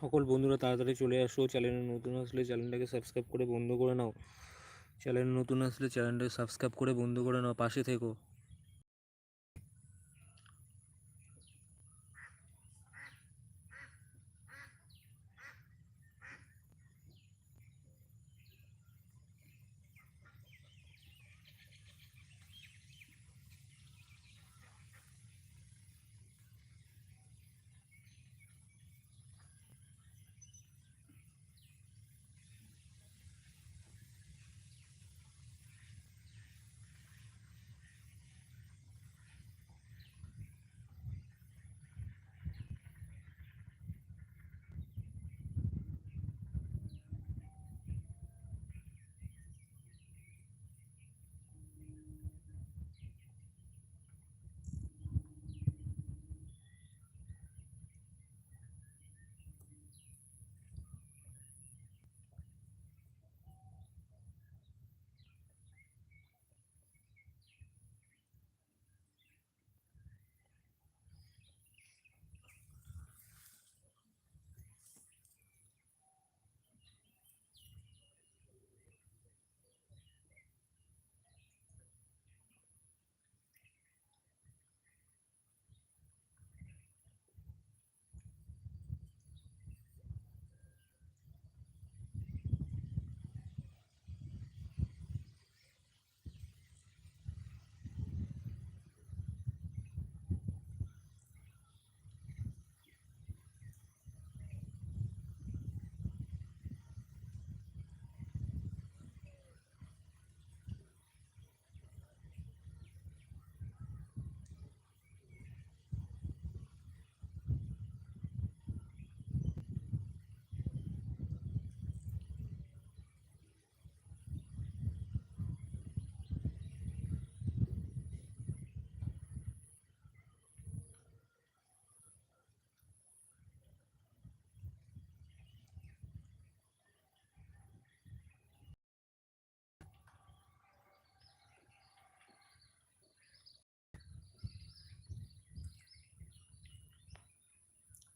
সকল বন্ধুরা তাড়াতাড়ি চলে আসো চ্যানেলে নতুন আসলে চ্যানেলটাকে সাবস্ক্রাইব করে বন্ধ করে নাও। চ্যানেলে নতুন আসলে চ্যানেলটাকে সাবস্ক্রাইব করে বন্ধ করে নাও, পাশে থেকো।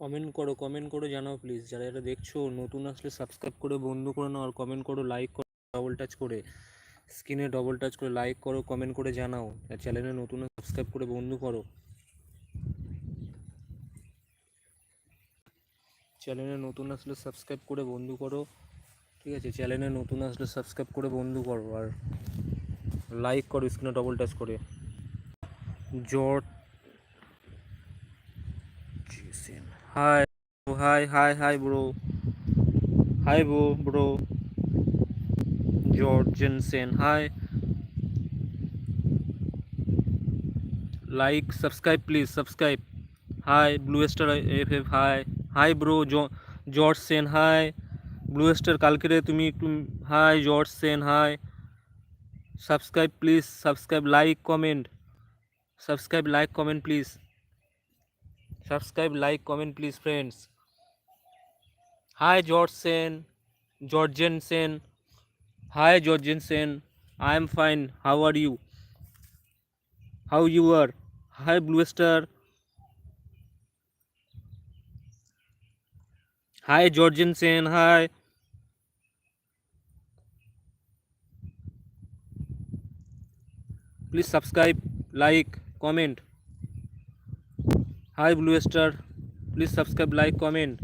কমেন্ট করো কমেন্ট করে, জানাও প্লিজ যারা যারা দেখছ, নতুন আসলে সাবস্ক্রাইব করে, বন্ধ করে নাও, আর কমেন্ট করো লাইক করো ডবল টাচ করে। স্ক্রিনে ডবল টাচ করে লাইক করো কমেন্ট করে জানাও। আর চ্যানেলে নতুন সাবস্ক্রাইব করে, বন্ধু করো। চ্যানেলে নতুন আসলে সাবস্ক্রাইব করে, বন্ধু করো। ঠিক আছে চ্যানেলে নতুন আসলে সাবস্ক্রাইব করে, বন্ধু করো। আর লাইক করো স্ক্রিনে ডবল টাচ করে। জট Hi, hi, hi, hi, bro. Hi, bro, bro. Jorgensen, hi. Like, subscribe, please, subscribe. Hi, Blue Star FF, hi. Hi, bro, jo- George Sen, hi. Blue star কালকে রে তুমি একটু hi George Sen hi subscribe please subscribe like comment subscribe like comment please subscribe like comment please friends hi George Sen Jorgensen hi Jorgensen I am fine how are you how you are hi blue star hi Jorgensen hi please subscribe like comment Hi Blue please subscribe, like, comment.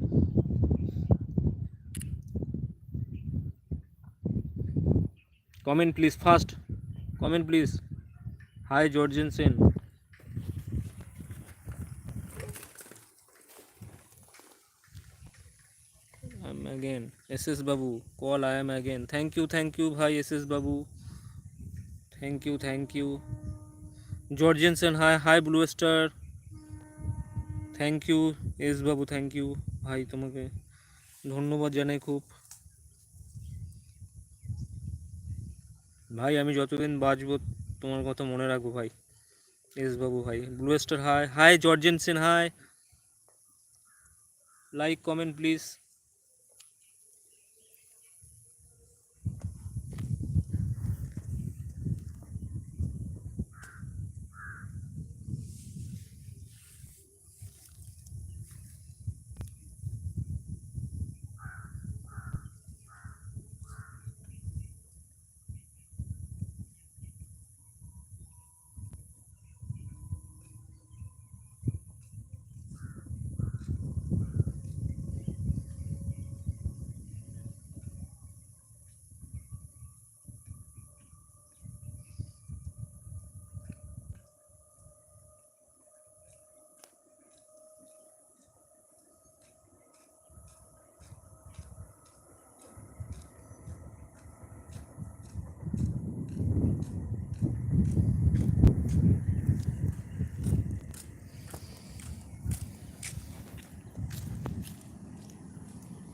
Comment please, fast. Comment please. Hi Georgensen. I'm again. SS Babu, call I am again. Thank you, thank you, hi SS Babu. Thank you, thank you. Georgensen, hi, hi Blue thank you S Babu thank you ভাই, তোমাকে ধন্যবাদ জানাই খুব। ভাই, আমি যতদিন বাঁচবো, তোমার কথা মনে রাখব ভাই। এস বাবু, ভাই blue star hi hi Jorgensen hi like comment please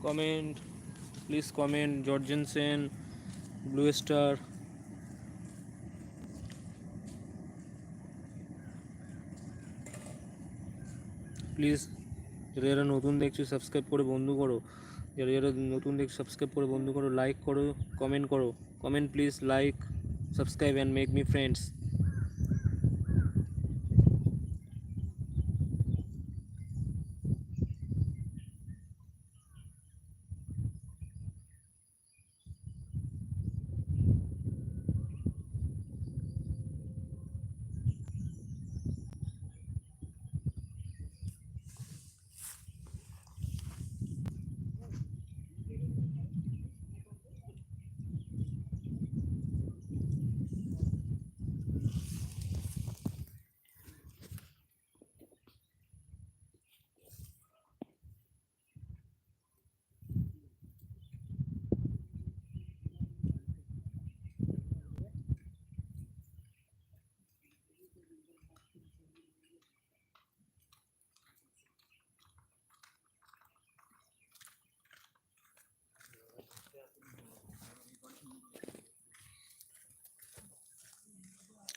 comment, please comment jorgensen blue star. Please যারা যারা নতুন দেখছ সাবস্ক্রাইব করে বন্ধু করো। যারা যারা নতুন দেখছ সাবস্ক্রাইব করে বন্ধু করো লাইক করো কমেন্ট করো। Comment please like subscribe and make me friends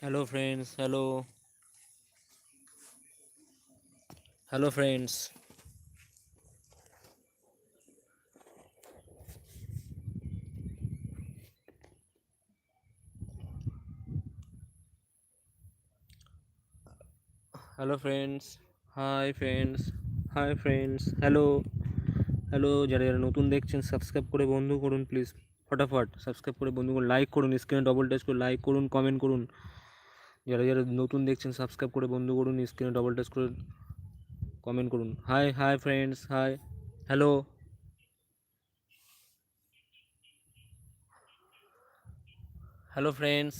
hello, friends. Hello. Hello, friends. Hello friends hi friends hi friends hello hello যারা যারা নতুন দেখছেন সাবস্ক্রাইব করে বন্ধু করুন প্লিজ ফটাফট সাবস্ক্রাইব করে বন্ধু করুন লাইক করুন স্ক্রিনে ডবল টাচ করে লাইক করুন কমেন্ট করুন। যারা যারা নতুন দেখছেন সাবস্ক্রাইব করে বন্ধু করুন স্ক্রিনে ডবল টাচ করে কমেন্ট করুন। Hi hi friends hi hello hello friends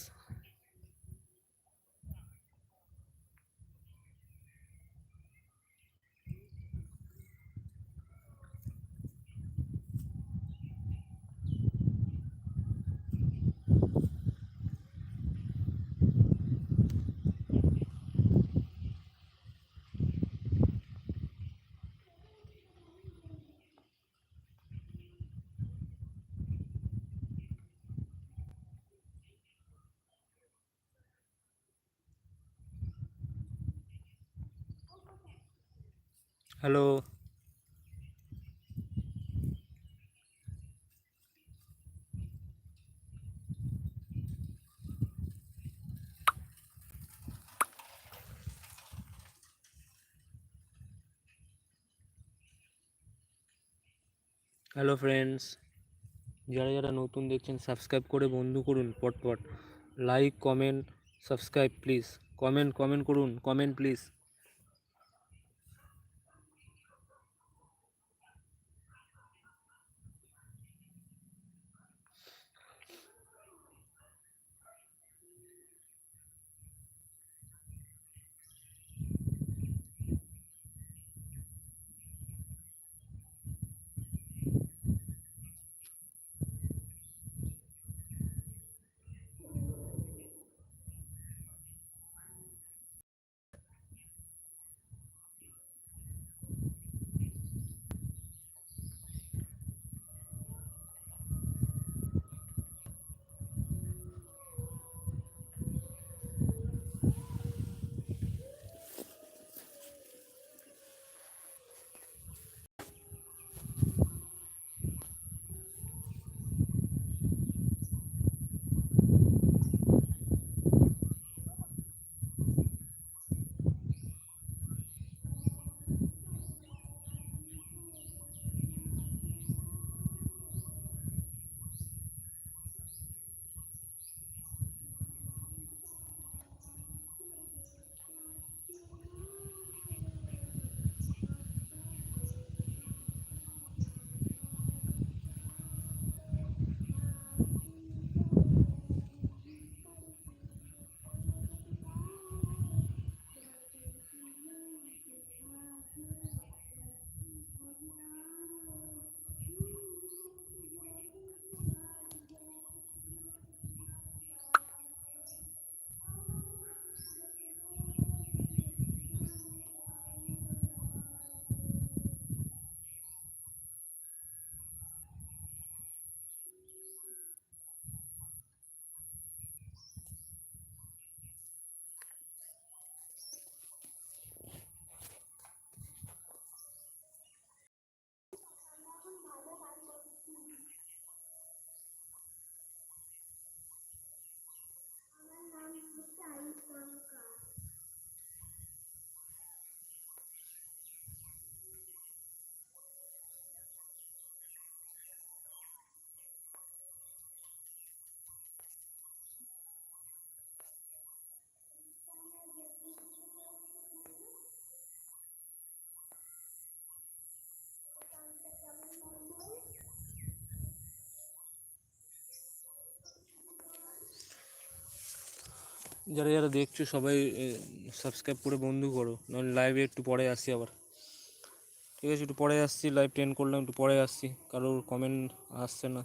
hello. Hello friends যারা যারা নতুন দেখছেন সাবস্ক্রাইব করে বন্ধু করুন পটপট। Like comment subscribe please comment comment করুন কমেন্ট প্লিজ যারা যারা দেখছ সবাই সাবস্ক্রাইব করে বন্ধু করো, নাহলে লাইভে একটু পরে আসি আবার। ঠিক আছে, একটু পরে আসছি লাইভ টেন করলাম, একটু পরে আসছি, কারোর কমেন্ট আসছে না।